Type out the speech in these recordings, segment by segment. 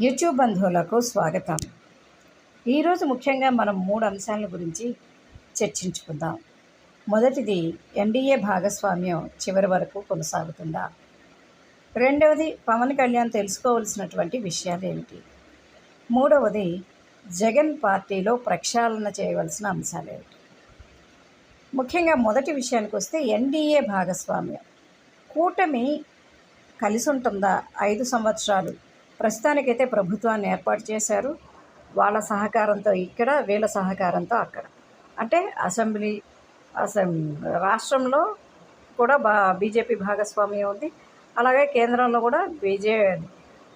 YouTube బంధువులకు స్వాగతం. ఈరోజు ముఖ్యంగా మనం మూడు అంశాల గురించి చర్చించుకుందాం. మొదటిది ఎన్డీఏ భాగస్వామ్యం చివరి వరకు కొనసాగుతుందా? రెండవది పవన్ కళ్యాణ్ తెలుసుకోవలసినటువంటి విషయాలు ఏమిటి? మూడవది జగన్ పార్టీలో ప్రక్షాళన చేయవలసిన అంశాలు ఏమిటి? ముఖ్యంగా మొదటి విషయానికి వస్తే ఎన్డీఏ భాగస్వామ్యం. కూటమి కలిసి ఉంటుందా? ఐదు సంవత్సరాలు ప్రస్తుతానికైతే ప్రభుత్వాన్ని ఏర్పాటు చేశారు. వాళ్ళ సహకారంతో ఇక్కడ వీళ్ళ సహకారంతో అక్కడ. అంటే అసెంబ్లీ అసెం రాష్ట్రంలో కూడా బా బీజేపీ భాగస్వామ్యం ఉంది. అలాగే కేంద్రంలో కూడా బీజే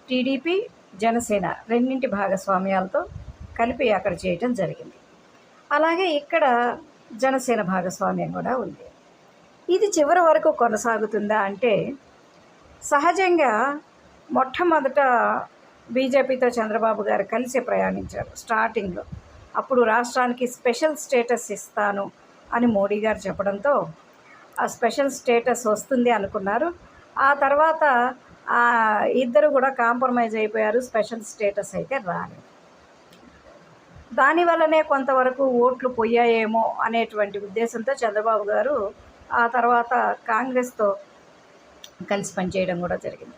టీడీపీ జనసేన రెండింటి భాగస్వామ్యాలతో కలిపి అక్కడ చేయటం జరిగింది. అలాగే ఇక్కడ జనసేన భాగస్వామ్యం కూడా ఉంది. ఇది చివరి వరకు కొనసాగుతుందా అంటే సహజంగా మొట్టమొదట బీజేపీతో చంద్రబాబు గారు కలిసి ప్రయాణించారు స్టార్టింగ్లో. అప్పుడు రాష్ట్రానికి స్పెషల్ స్టేటస్ ఇస్తాను అని మోడీ గారు చెప్పడంతో ఆ స్పెషల్ స్టేటస్ వస్తుంది అనుకున్నారు. ఆ తర్వాత ఇద్దరు కూడా కాంప్రమైజ్ అయిపోయారు స్పెషల్ స్టేటస్ అయితే రాలేదు. దానివల్లనే కొంతవరకు ఓట్లు పోయాయేమో అనేటువంటి ఉద్దేశంతో చంద్రబాబు గారు ఆ తర్వాత కాంగ్రెస్తో కలిసి పనిచేయడం కూడా జరిగింది.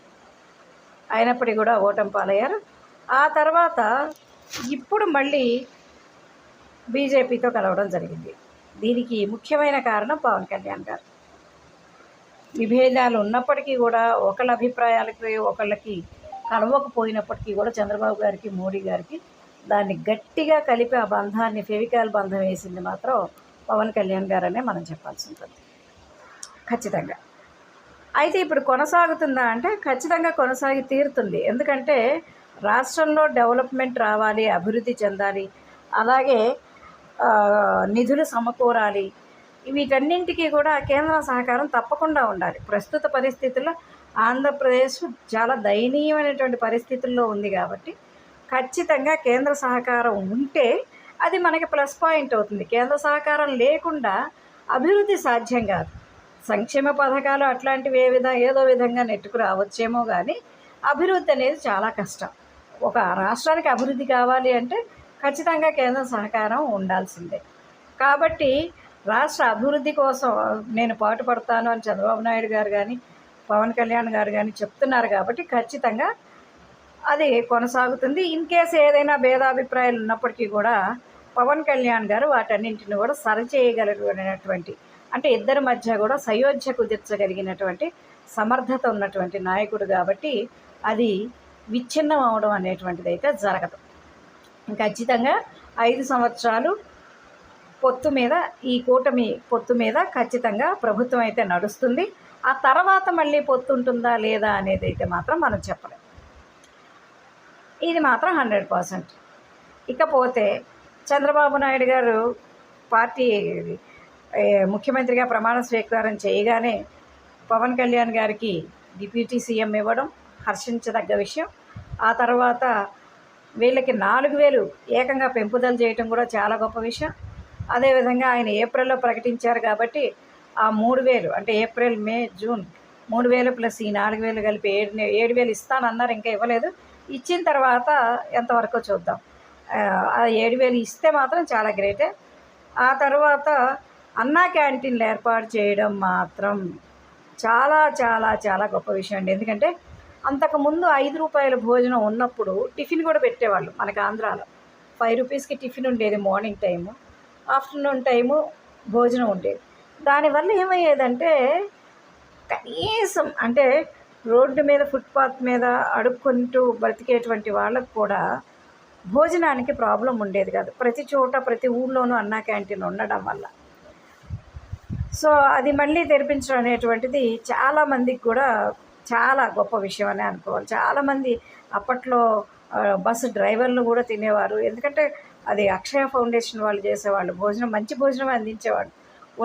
అయినప్పటికీ కూడా ఓటమి పాలయ్యారు. ఆ తర్వాత ఇప్పుడు మళ్ళీ బీజేపీతో కలవడం జరిగింది. దీనికి ముఖ్యమైన కారణం పవన్ కళ్యాణ్ గారు. విభేదాలు ఉన్నప్పటికీ కూడా ఒకళ్ళ అభిప్రాయాలకి ఒకళ్ళకి కలవకపోయినప్పటికీ కూడా చంద్రబాబు గారికి మోడీ గారికి దాన్ని గట్టిగా కలిపి ఆ బంధాన్ని ఫెవికాల్ బంధం వేసింది మాత్రం పవన్ కళ్యాణ్ గారనే మనం చెప్పాల్సి ఉంటుంది. ఖచ్చితంగా. అయితే ఇప్పుడు కొనసాగుతుందా అంటే ఖచ్చితంగా కొనసాగి తీరుతుంది. ఎందుకంటే రాష్ట్రంలో డెవలప్మెంట్ రావాలి అభివృద్ధి చెందాలి అలాగే నిధులు సమకూరాలి. వీటన్నింటికీ కూడా కేంద్ర సహకారం తప్పకుండా ఉండాలి. ప్రస్తుత పరిస్థితుల్లో ఆంధ్రప్రదేశ్ చాలా దయనీయమైనటువంటి పరిస్థితుల్లో ఉంది కాబట్టి ఖచ్చితంగా కేంద్ర సహకారం ఉంటే అది మనకి ప్లస్ పాయింట్ అవుతుంది. కేంద్ర సహకారం లేకుండా అభివృద్ధి సాధ్యం కాదు. సంక్షేమ పథకాలు అట్లాంటివి ఏ విధంగా ఏదో విధంగా నెట్టుకు రావచ్చేమో కానీ అభివృద్ధి అనేది చాలా కష్టం. ఒక రాష్ట్రానికి అభివృద్ధి కావాలి అంటే ఖచ్చితంగా కేంద్ర సహకారం ఉండాల్సిందే. కాబట్టి రాష్ట్ర అభివృద్ధి కోసం నేను పాటుపడతాను అని చంద్రబాబు నాయుడు గారు కానీ పవన్ కళ్యాణ్ గారు కానీ చెప్తున్నారు కాబట్టి ఖచ్చితంగా అది కొనసాగుతుంది. ఇన్ కేసు ఏదైనా భేదాభిప్రాయాలు ఉన్నప్పటికీ కూడా పవన్ కళ్యాణ్ గారు వాటన్నింటిని కూడా సరిచేయగలిగినటువంటి అంటే ఇద్దరి మధ్య కూడా సయోధ్య కుదిర్చగలిగినటువంటి సమర్థత ఉన్నటువంటి నాయకుడు కాబట్టి అది విచ్ఛిన్నం అవడం అనేటువంటిది అయితే జరగదు. ఖచ్చితంగా ఐదు సంవత్సరాలు పొత్తు మీద ఈ కూటమి పొత్తు మీద ఖచ్చితంగా ప్రభుత్వం అయితే నడుస్తుంది. ఆ తర్వాత మళ్ళీ పొత్తు ఉంటుందా లేదా అనేది అయితే మాత్రం మనం చెప్పలేం. ఇది మాత్రం హండ్రెడ్ పర్సెంట్. ఇకపోతే చంద్రబాబు నాయుడు గారు పార్టీ ముఖ్యమంత్రిగా ప్రమాణ స్వీకారం చేయగానే పవన్ కళ్యాణ్ గారికి డిప్యూటీ సీఎం ఇవ్వడం హర్షించదగ్గ విషయం. ఆ తర్వాత వీళ్ళకి నాలుగు వేలు ఏకంగా పెంపుదల చేయటం కూడా చాలా గొప్ప విషయం. అదేవిధంగా ఆయన ఏప్రిల్లో ప్రకటించారు కాబట్టి ఆ మూడు వేలు అంటే ఏప్రిల్ మే జూన్ మూడు వేలు ప్లస్ ఈ నాలుగు వేలు కలిపి ఏడు ఏడు వేలు ఇస్తానన్నారు ఇంకా ఇవ్వలేదు. ఇచ్చిన తర్వాత ఎంతవరకు చూద్దాం. ఆ ఏడు వేలు ఇస్తే మాత్రం చాలా గ్రేటే. ఆ తర్వాత అన్నా క్యాంటీన్లు ఏర్పాటు చేయడం మాత్రం చాలా చాలా చాలా గొప్ప విషయం అండి. ఎందుకంటే అంతకుముందు ఐదు రూపాయల భోజనం ఉన్నప్పుడు టిఫిన్ కూడా పెట్టేవాళ్ళు మనకు ఆంధ్రాలో. ఫైవ్ రూపీస్కి టిఫిన్ ఉండేది మార్నింగ్ టైము ఆఫ్టర్నూన్ టైము భోజనం ఉండేది. దానివల్ల ఏమయ్యేదంటే కనీసం అంటే రోడ్డు మీద ఫుట్పాత్ మీద అడుక్కుంటూ బ్రతికేటువంటి వాళ్ళకు కూడా భోజనానికి ప్రాబ్లం ఉండేది కాదు. ప్రతి చోట ప్రతి ఊళ్ళోనూ అన్నా క్యాంటీన్ ఉండడం వల్ల. సో అది మళ్ళీ తెరిపించడం అనేటువంటిది చాలామందికి కూడా చాలా గొప్ప విషయం అని అనుకోవాలి. చాలామంది అప్పట్లో బస్సు డ్రైవర్లు కూడా తినేవారు. ఎందుకంటే అది అక్షయ ఫౌండేషన్ వాళ్ళు చేసేవాళ్ళు. భోజనం మంచి భోజనం అందించేవాళ్ళు.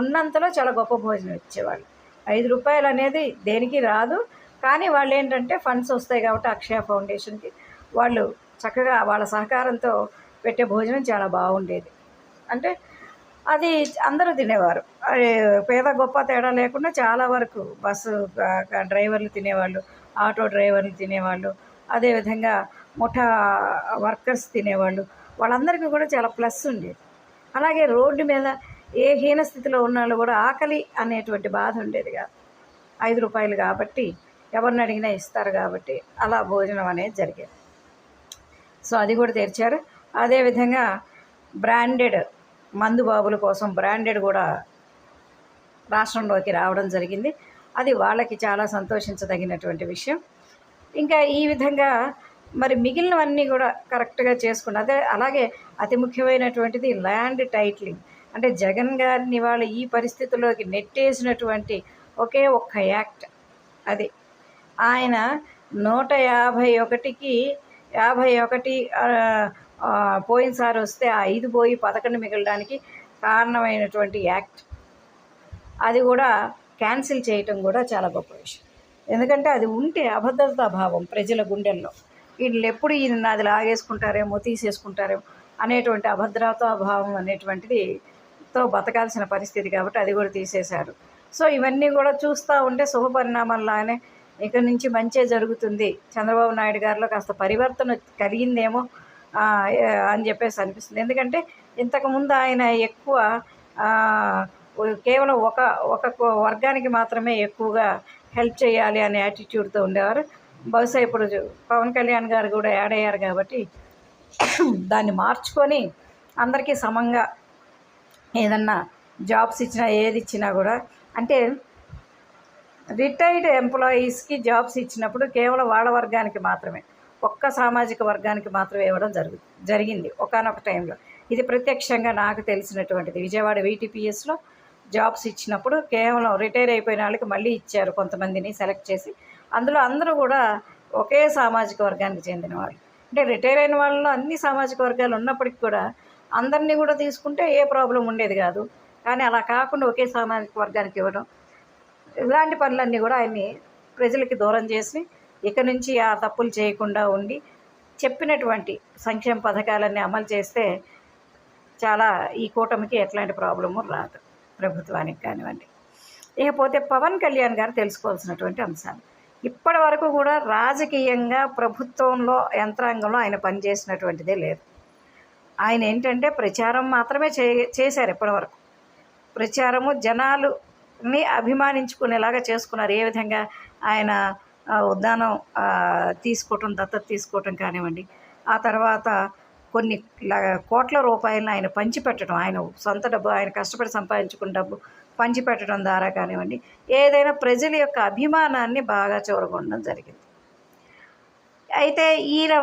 ఉన్నంతలో చాలా గొప్ప భోజనం ఇచ్చేవాళ్ళు. ఐదు రూపాయలు అనేది దేనికి రాదు. కానీ వాళ్ళు ఏంటంటే ఫండ్స్ వస్తాయి కాబట్టి అక్షయ ఫౌండేషన్కి వాళ్ళు చక్కగా వాళ్ళ సహకారంతో పెట్టే భోజనం చాలా బాగుండేది. అంటే అది అందరూ తినేవారు. పేద గొప్ప తేడా లేకుండా చాలా వరకు బస్సు డ్రైవర్లు తినేవాళ్ళు ఆటో డ్రైవర్లు తినేవాళ్ళు అదేవిధంగా ముఠా వర్కర్స్ తినేవాళ్ళు. వాళ్ళందరికీ కూడా చాలా ప్లస్ ఉండేది. అలాగే రోడ్డు మీద ఏ హీన స్థితిలో ఉన్న వాళ్ళు కూడా ఆకలి అనేటువంటి బాధ ఉండేది కాదు. ఐదు రూపాయలు కాబట్టి ఎవరిని అడిగినా ఇస్తారు కాబట్టి అలా భోజనం అనేది జరిగేది. సో అది కూడా తెరిచారు. అదేవిధంగా బ్రాండెడ్ మందు బాబుల కోసం బ్రాండెడ్ కూడా రాష్ట్రంలోకి రావడం జరిగింది. అది వాళ్ళకి చాలా సంతోషించదగినటువంటి విషయం. ఇంకా ఈ విధంగా మరి మిగిలినవన్నీ కూడా కరెక్ట్గా చేసుకున్న అదే అలాగే అతి ముఖ్యమైనటువంటిది ల్యాండ్ టైట్లింగ్ అంటే జగన్ గారిని వాళ్ళు ఈ పరిస్థితుల్లోకి నెట్టేసినటువంటి ఒకే ఒక్క యాక్ట్ అది. ఆయన నూట యాభై ఒకటికి యాభై ఒకటి పోయినసారి వస్తే ఆ ఐదు పోయి పదకొండు మిగలడానికి కారణమైనటువంటి యాక్ట్. అది కూడా క్యాన్సిల్ చేయటం కూడా చాలా గొప్ప విషయం. ఎందుకంటే అది ఉంటే అభద్రతా భావం ప్రజల గుండెల్లో. వీళ్ళు ఎప్పుడు ఈయన నాది లాగేసుకుంటారేమో తీసేసుకుంటారేమో అనేటువంటి అభద్రతా భావం అనేటువంటిది తో బతకాల్సిన పరిస్థితి కాబట్టి అది కూడా తీసేశారు. సో ఇవన్నీ కూడా చూస్తూ ఉంటే శుభ పరిణామాల్లానే ఇక నుంచి మంచే జరుగుతుంది. చంద్రబాబు నాయుడు గారిలో కాస్త పరివర్తన కలిగిందేమో అని చెప్పేసి అనిపిస్తుంది. ఎందుకంటే ఇంతకుముందు ఆయన ఎక్కువ కేవలం ఒక ఒక కో- వర్గానికి మాత్రమే ఎక్కువగా హెల్ప్ చేయాలి అనే యాటిట్యూడ్తో ఉండేవారు. బహుశా ఇప్పుడు పవన్ కళ్యాణ్ గారు కూడా యాడ్ అయ్యారు కాబట్టి దాన్ని మార్చుకొని అందరికీ సమంగా ఏదన్నా జాబ్స్ ఇచ్చినా ఏది ఇచ్చినా కూడా అంటే రిటైర్డ్ ఎంప్లాయీస్కి జాబ్స్ ఇచ్చినప్పుడు కేవలం వాళ్ళ వర్గానికి మాత్రమే. ఒక్క సామాజిక వర్గానికి మాత్రమే ఇవ్వడం జరుగు జరిగింది ఒకనొక టైంలో. ఇది ప్రత్యక్షంగా నాకు తెలిసినటువంటిది. విజయవాడ వీటీపీఎస్లో జాబ్స్ ఇచ్చినప్పుడు కేవలం రిటైర్ అయిపోయిన వాళ్ళకి మళ్ళీ ఇచ్చారు కొంతమందిని సెలెక్ట్ చేసి. అందులో అందరూ కూడా ఒకే సామాజిక వర్గానికి చెందిన వాళ్ళు. అంటే రిటైర్ అయిన వాళ్ళలో అన్ని సామాజిక వర్గాలు ఉన్నప్పటికీ కూడా అందరినీ కూడా తీసుకుంటే ఏ ప్రాబ్లం ఉండేది కాదు. కానీ అలా కాకుండా ఒకే సామాజిక వర్గానికి ఇవ్వడం ఇలాంటి పనులన్నీ కూడా ఆయన్ని ప్రజలకి దూరం చేసి ఇక నుంచి ఆ తప్పులు చేయకుండా ఉండి చెప్పినటువంటి సంక్షేమ పథకాలన్నీ అమలు చేస్తే చాలా ఈ కూటమికి ఎట్లాంటి ప్రాబ్లము రాదు ప్రభుత్వానికి కానివ్వండి. ఇకపోతే పవన్ కళ్యాణ్ గారు తెలుసుకోవాల్సినటువంటి అంశాలు. ఇప్పటి వరకు కూడా రాజకీయంగా ప్రభుత్వంలో యంత్రాంగంలో ఆయన పనిచేసినటువంటిదే లేదు. ఆయన ఏంటంటే ప్రచారం మాత్రమే చే చేశారు ఇప్పటివరకు ప్రచారము జనాలుని అభిమానించుకునేలాగా చేసుకున్నారు. ఏ విధంగా ఆయన ఉద్దానం తీసుకోవటం దత్తత తీసుకోవటం కానివ్వండి. ఆ తర్వాత కొన్ని ల- కోట్ల రూపాయలను ఆయన పంచిపెట్టడం ఆయన సొంత డబ్బు ఆయన కష్టపడి సంపాదించుకున్న డబ్బు పంచిపెట్టడం ద్వారా కానివ్వండి ఏదైనా ప్రజల యొక్క అభిమానాన్ని బాగా చూరగొనడం జరిగింది. అయితే ఈయన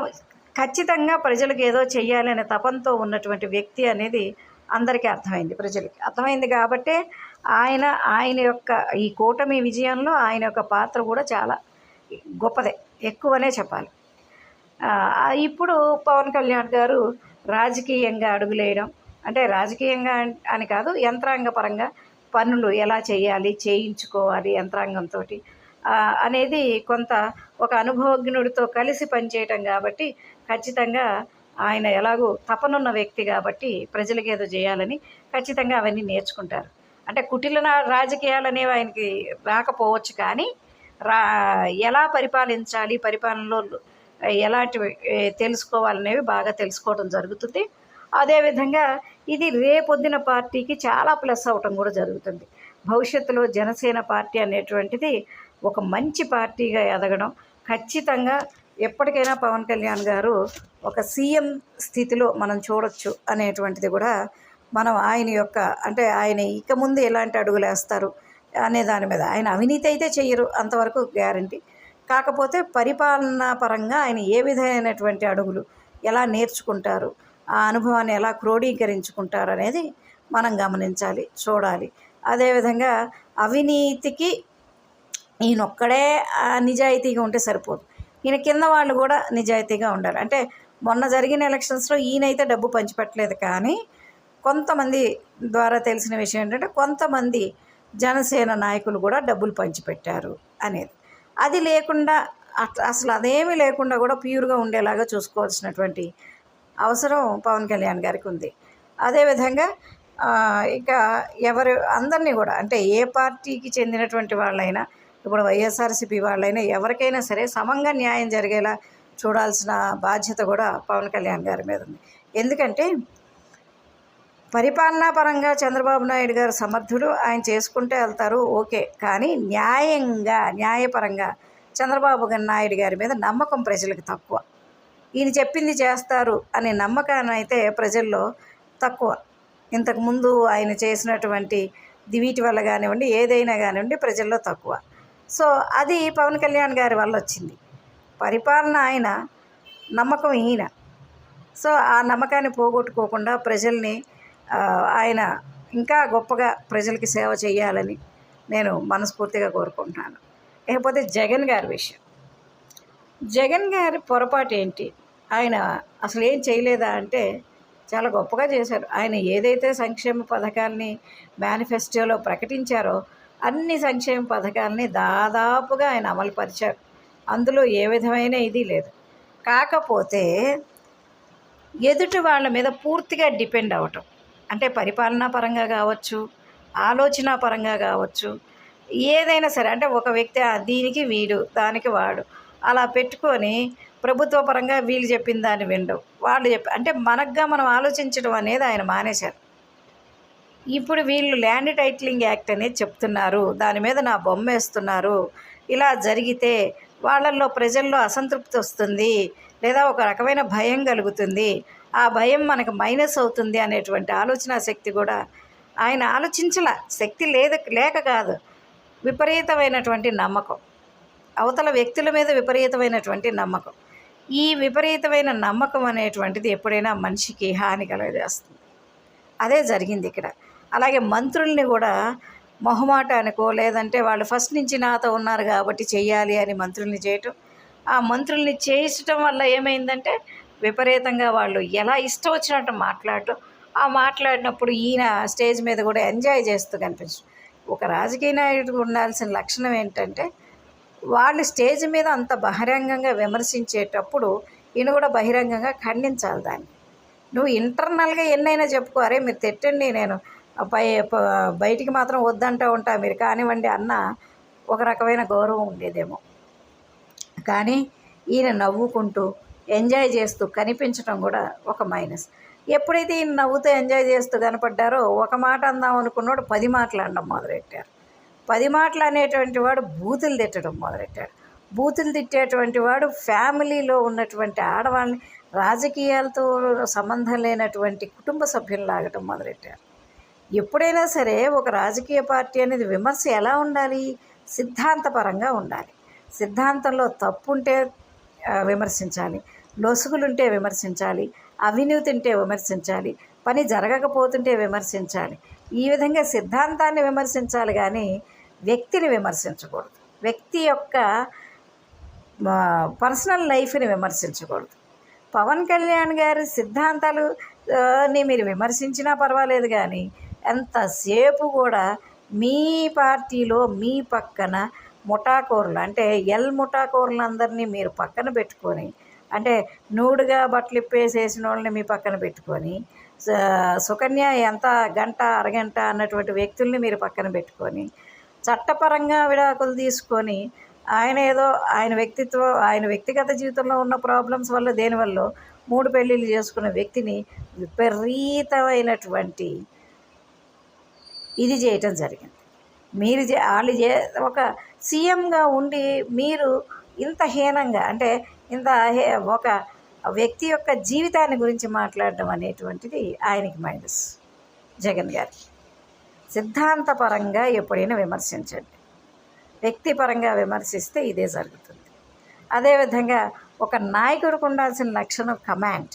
ఖచ్చితంగా ప్రజలకు ఏదో చేయాలనే అనే తపంతో ఉన్నటువంటి వ్యక్తి అనేది అందరికీ అర్థమైంది ప్రజలకి అర్థమైంది కాబట్టే ఆయన ఆయన యొక్క ఈ కూటమి విజయంలో ఆయన యొక్క పాత్ర కూడా చాలా గొప్పదే ఎక్కువనే చెప్పాలి. ఇప్పుడు పవన్ కళ్యాణ్ గారు రాజకీయంగా అడుగులేయడం అంటే రాజకీయంగా అని కాదు యంత్రాంగ పరంగా పనులు ఎలా చేయాలి చేయించుకోవాలి యంత్రాంగంతో అనేది కొంత ఒక అనుభవజ్ఞుడితో కలిసి పనిచేయటం కాబట్టి ఖచ్చితంగా ఆయన ఎలాగో తపనున్న వ్యక్తి కాబట్టి ప్రజలకు ఏదో చేయాలని ఖచ్చితంగా అవన్నీ నేర్చుకుంటారు. అంటే కుటిల నా- రాజకీయాలు అనేవి ఆయనకి రాకపోవచ్చు కానీ రా ఎలా పరిపాలించాలి పరిపాలనలో ఎలాంటి తెలుసుకోవాలనేవి బాగా తెలుసుకోవడం జరుగుతుంది. అదేవిధంగా ఇది రేపొద్దున పార్టీకి చాలా ప్లస్ అవటం కూడా జరుగుతుంది. భవిష్యత్తులో జనసేన పార్టీ అనేటువంటిది ఒక మంచి పార్టీగా ఎదగడం ఖచ్చితంగా ఎప్పటికైనా పవన్ కళ్యాణ్ గారు ఒక సీఎం స్థితిలో మనం చూడొచ్చు అనేటువంటిది కూడా మనం ఆయన యొక్క అంటే ఆయన ఇక ముందు ఎలాంటి అడుగులు వేస్తారు అనే దాని మీద. ఆయన అవినీతి అయితే చెయ్యరు అంతవరకు గ్యారంటీ. కాకపోతే పరిపాలనా పరంగా ఆయన ఏ విధమైనటువంటి అడుగులు ఎలా నేర్చుకుంటారు ఆ అనుభవాన్ని ఎలా క్రోడీకరించుకుంటారు అనేది మనం గమనించాలి చూడాలి. అదేవిధంగా అవినీతికి ఈయన ఒక్కడే నిజాయితీగా ఉంటే సరిపోదు. ఈయన కింద వాళ్ళు కూడా నిజాయితీగా ఉండాలి. అంటే మొన్న జరిగిన ఎలక్షన్స్లో ఈయనైతే డబ్బు పంచిపెట్టలేదు కానీ కొంతమంది ద్వారా తెలిసిన విషయం ఏంటంటే కొంతమంది జనసేన నాయకులు కూడా డబ్బులు పంచిపెట్టారు అనేది. అది లేకుండా అసలు అదేమీ లేకుండా కూడా ప్యూర్గా ఉండేలాగా చూసుకోవాల్సినటువంటి అవసరం పవన్ కళ్యాణ్ గారికి ఉంది. అదేవిధంగా ఇంకా ఇక ఎవరు అందరినీ కూడా అంటే ఏ పార్టీకి చెందినటువంటి వాళ్ళైనా ఇప్పుడు వైఎస్ఆర్సీపీ వాళ్ళైనా ఎవరికైనా సరే సమంగా న్యాయం జరిగేలా చూడాల్సిన బాధ్యత కూడా పవన్ కళ్యాణ్ గారి మీద ఉంది. ఎందుకంటే పరిపాలనా పరంగా చంద్రబాబు నాయుడు గారు సమర్థుడు. ఆయన చేసుకుంటే వెళ్తారు. ఓకే. కానీ న్యాయంగా న్యాయపరంగా చంద్రబాబు గారి నాయుడు గారి మీద నమ్మకం ప్రజలకు తక్కువ. ఈయన చెప్పింది చేస్తారు అనే నమ్మకాన్ని అయితే ప్రజల్లో తక్కువ. ఇంతకుముందు ఆయన చేసినటువంటి వీటి వల్ల కానివ్వండి ఏదైనా కానివ్వండి ప్రజల్లో తక్కువ. సో అది పవన్ కళ్యాణ్ గారి వల్ల వచ్చింది. పరిపాలన ఆయన నమ్మకం ఈయన. సో ఆ నమ్మకాన్ని పోగొట్టుకోకుండా ప్రజల్ని ఆయన ఇంకా గొప్పగా ప్రజలకి సేవ చేయాలని నేను మనస్ఫూర్తిగా కోరుకుంటున్నాను. లేకపోతే జగన్ గారి విషయం. జగన్ గారి పొరపాటు ఏంటి? ఆయన అసలు ఏం చేయలేదా అంటే చాలా గొప్పగా చేశారు. ఆయన ఏదైతే సంక్షేమ పథకాల్ని మేనిఫెస్టోలో ప్రకటించారో అన్ని సంక్షేమ పథకాలని దాదాపుగా ఆయన అమలుపరిచారు అందులో ఏ విధమైన ఇది లేదు. కాకపోతే ఎదుటి వాళ్ళ మీద పూర్తిగా డిపెండ్ అవ్వటం. అంటే పరిపాలనా పరంగా కావచ్చు ఆలోచన పరంగా కావచ్చు ఏదైనా సరే అంటే ఒక వ్యక్తి దీనికి వీడు దానికి వాడు అలా పెట్టుకొని ప్రభుత్వ పరంగా వీళ్ళు చెప్పిన దాన్ని వినడం. వాళ్ళు చెప్పి అంటే మనగ్గా మనం ఆలోచించడం అనేది ఆయన మానేశారు. ఇప్పుడు వీళ్ళు ల్యాండ్ టైటిలింగ్ యాక్ట్ అనేది చెప్తున్నారు. దాని మీద నా బొమ్మ వేస్తున్నారు. ఇలా జరిగితే వాళ్ళల్లో ప్రజల్లో అసంతృప్తి వస్తుంది. లేదా ఒక రకమైన భయం కలుగుతుంది. ఆ భయం మనకు మైనస్ అవుతుంది అనేటువంటి ఆలోచన శక్తి కూడా ఆయన ఆలోచించల శక్తి లేదు లేక కాదు విపరీతమైనటువంటి నమ్మకం. అవతల వ్యక్తుల మీద విపరీతమైనటువంటి నమ్మకం. ఈ విపరీతమైన నమ్మకం అనేటువంటిది ఎప్పుడైనా మనిషికి హాని కలగజేస్తుంది. అదే జరిగింది ఇక్కడ. అలాగే మంత్రుల్ని కూడా మొహమాటానికో లేదంటే వాళ్ళు ఫస్ట్ నుంచి నాతో ఉన్నారు కాబట్టి చెయ్యాలి అని మంత్రుల్ని చేయటం. ఆ మంత్రుల్ని చేయించడం వల్ల ఏమైందంటే విపరీతంగా వాళ్ళు ఎలా ఇష్టం వచ్చినట్టు మాట్లాడటం ఆ మాట్లాడినప్పుడు ఈయన స్టేజ్ మీద కూడా ఎంజాయ్ చేస్తూ కనిపించడం ఒక రాజకీయ నాయకుడికి ఉండాల్సిన లక్షణం ఏంటంటే వాళ్ళు స్టేజ్ మీద అంత బహిరంగంగా విమర్శించేటప్పుడు ఈయన కూడా బహిరంగంగా ఖండించాలి దాన్ని. నువ్వు ఇంటర్నల్గా ఎన్నైనా చెప్పుకో అరే మీరు తిట్టండి నేను పై బయటికి మాత్రం వద్దంటూ ఉంటా మీరు కానివ్వండి అన్న ఒక రకమైన గౌరవం ఉండేదేమో. కానీ ఈయన నవ్వుకుంటూ ఎంజాయ్ చేస్తూ కనిపించడం కూడా ఒక మైనస్. ఎప్పుడైతే ఈయన నవ్వుతూ ఎంజాయ్ చేస్తూ కనపడ్డారో ఒక మాట అందాం అనుకున్నాడు పది మాటలు అనడం మొదలెట్టారు. పది మాటలు అనేటువంటి వాడు బూతులు తిట్టడం మొదలెట్టాడు బూతులు తిట్టేటువంటి వాడు ఫ్యామిలీలో ఉన్నటువంటి ఆడవాళ్ళని రాజకీయాలతో సంబంధం లేనటువంటి కుటుంబ సభ్యులు లాగటం మొదలెట్టారు. ఎప్పుడైనా సరే ఒక రాజకీయ పార్టీ అనేది విమర్శ ఎలా ఉండాలి? సిద్ధాంతపరంగా ఉండాలి. సిద్ధాంతంలో తప్పు ఉంటే విమర్శించాలి. లొసుగులుంటే విమర్శించాలి అవినీతి ఉంటే విమర్శించాలి పని జరగకపోతుంటే విమర్శించాలి. ఈ విధంగా సిద్ధాంతాన్ని విమర్శించాలి కానీ వ్యక్తిని విమర్శించకూడదు. వ్యక్తి యొక్క పర్సనల్ లైఫ్ని విమర్శించకూడదు. పవన్ కళ్యాణ్ గారి సిద్ధాంతాలు ని మీరు విమర్శించినా పర్వాలేదు కానీ ఎంతసేపు కూడా మీ పార్టీలో మీ పక్కన ముఠాకోరులు అంటే ఎల్ ముఠాకోరులందరినీ మీరు పక్కన పెట్టుకొని అంటే నూడుగా బట్టలు ఇప్పేసేసిన వాళ్ళని మీ పక్కన పెట్టుకొని సుకన్య ఎంత గంట అరగంట అన్నటువంటి వ్యక్తుల్ని మీరు పక్కన పెట్టుకొని చట్టపరంగా విడాకులు తీసుకొని ఆయన ఏదో ఆయన వ్యక్తిత్వం ఆయన వ్యక్తిగత జీవితంలో ఉన్న ప్రాబ్లమ్స్ వల్ల దేనివల్ల మూడు పెళ్ళిళ్ళు చేసుకున్న వ్యక్తిని విపరీతమైనటువంటి ఇది చేయటం జరిగింది. మీరు వాళ్ళు చే ఒక సీఎంగా ఉండి మీరు ఇంత హీనంగా అంటే ఇంత హే- ఒక వ్యక్తి యొక్క జీవితాన్ని గురించి మాట్లాడడం అనేటువంటిది ఆయనకి మైనస్. జగన్ గారి సిద్ధాంతపరంగా ఎప్పుడైనా విమర్శించండి. వ్యక్తిపరంగా విమర్శిస్తే ఇదే జరుగుతుంది. అదేవిధంగా ఒక నాయకుడికి ఉండాల్సిన లక్షణం కమాండ్.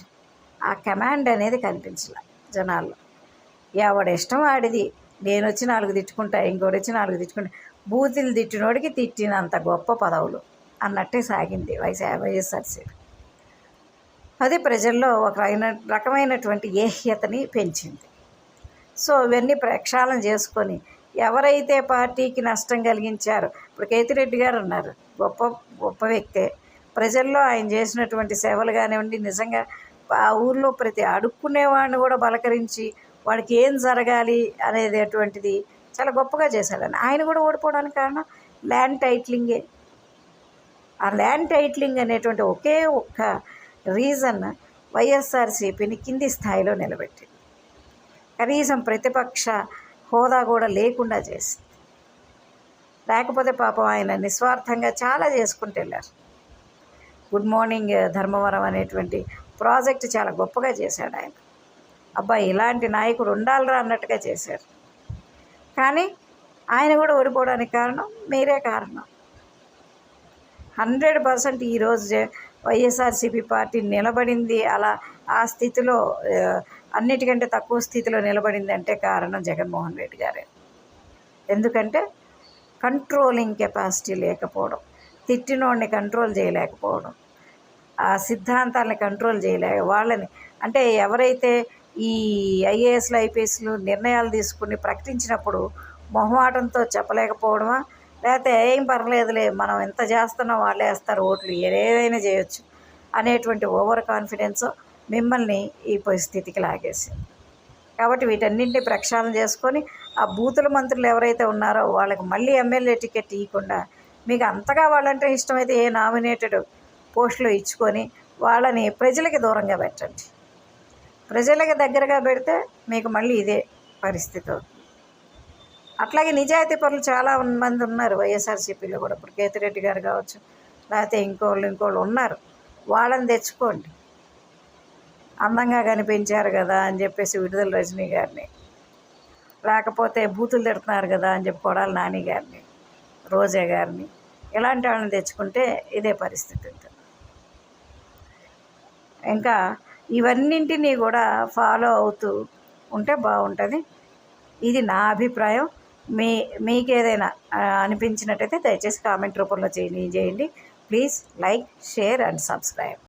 ఆ కమాండ్ అనేది కనిపించలే జనాల్లో. ఎవడి ఇష్టం వాడిది? నేను వచ్చి నాలుగు తిట్టుకుంటా ఇంకోటి వచ్చి నాలుగు తిట్టుకుంటా. బూతులు తిట్టినోడికి తిట్టినంత గొప్ప పదవులు. అన్నట్టే సాగింది వైసీ వైఎస్ఆర్సీపీ. అది ప్రజల్లో ఒక రకమైనటువంటి ఏహ్యతని పెంచింది. సో ఇవన్నీ ప్రక్షాళన చేసుకొని ఎవరైతే పార్టీకి నష్టం కలిగించారో ఇప్పుడు కేతిరెడ్డి గారు ఉన్నారు గొప్ప గొప్ప వ్యక్తే. ప్రజల్లో ఆయన చేసినటువంటి సేవలు కానివ్వండి నిజంగా ఆ ఊర్లో ప్రతి అడుక్కునేవాడిని కూడా బలకరించి వాడికి ఏం జరగాలి అనేది అటువంటిది చాలా గొప్పగా చేశాడని ఆయన కూడా ఓడిపోవడానికి కారణం ల్యాండ్ టైట్లింగే. ఆ ల్యాండ్ టైట్లింగ్ అనేటువంటి ఒకే ఒక్క రీజన్ వైఎస్ఆర్సీపీని కింది స్థాయిలో నిలబెట్టింది. కనీసం ప్రతిపక్ష హోదా కూడా లేకుండా చేసింది. లేకపోతే పాపం ఆయన నిస్వార్థంగా చాలా చేసుకుంటూ వెళ్ళారు. గుడ్ మార్నింగ్ ధర్మవరం అనేటువంటి ప్రాజెక్ట్ చాలా గొప్పగా చేశాడు ఆయన. అబ్బా ఇలాంటి నాయకుడు ఉండాలిరా అన్నట్టుగా చేశారు. కానీ ఆయన కూడా ఓడిపోవడానికి కారణం మీరే కారణం. హండ్రెడ్ పర్సెంట్ ఈరోజు వైఎస్ఆర్సీపీ పార్టీ నిలబడింది. అలా ఆ స్థితిలో అన్నిటికంటే తక్కువ స్థితిలో నిలబడింది అంటే కారణం జగన్మోహన్ రెడ్డి గారే. ఎందుకంటే కంట్రోలింగ్ కెపాసిటీ లేకపోవడం తిట్టినోడిని కంట్రోల్ చేయలేకపోవడం ఆ సిద్ధాంతాలని కంట్రోల్ చేయలేక వాళ్ళని అంటే ఎవరైతే ఈ ఐఏఎస్లు ఐపీఎస్లు నిర్ణయాలు తీసుకుని ప్రకటించినప్పుడు మొహమాటంతో చెప్పలేకపోవడమా? లేకపోతే ఏం పర్లేదులే మనం ఎంత చేస్తున్నాం వాళ్ళే వేస్తారు ఓట్లు ఏదైనా చేయొచ్చు అనేటువంటి ఓవర్ కాన్ఫిడెన్స్ మిమ్మల్ని ఈ పరిస్థితికి లాగేసింది. కాబట్టి వీటన్నింటినీ ప్రక్షాళన చేసుకొని ఆ బూతుల మంత్రులు ఎవరైతే ఉన్నారో వాళ్ళకి మళ్ళీ ఎమ్మెల్యే టికెట్ ఇవ్వకుండా మీకు అంతగా వాళ్ళంటే ఇష్టమైతే ఏ నామినేటెడ్ పోస్టులు ఇచ్చుకొని వాళ్ళని ప్రజలకి దూరంగా పెట్టండి. ప్రజలకి దగ్గరగా పెడితే మీకు మళ్ళీ ఇదే పరిస్థితి అవుతుంది. అట్లాగే నిజాయితీ పనులు చాలా మంది ఉన్నారు వైఎస్ఆర్సీపీలో కూడా. ఇప్పుడు కేతిరెడ్డి గారు కావచ్చు లేకపోతే ఇంకోళ్ళు ఇంకోళ్ళు ఉన్నారు. వాళ్ళని తెచ్చుకోండి. అందంగా కనిపించారు కదా అని చెప్పేసి విడుదల రజనీ గారిని. లేకపోతే బూతులు తిడుతున్నారు కదా అని చెప్పి కొడాలి నాని గారిని రోజా గారిని. ఇలాంటి వాళ్ళని తెచ్చుకుంటే ఇదే పరిస్థితి ఉంటుంది ఇంకా ఇవన్నింటినీ కూడా ఫాలో అవుతూ ఉంటే బాగుంటుంది. ఇది నా అభిప్రాయం. మీ మీకు ఏదైనా అనిపించినట్టయితే దయచేసి కామెంట్ రూపంలో చేయండి చేయండి. Please like share and subscribe.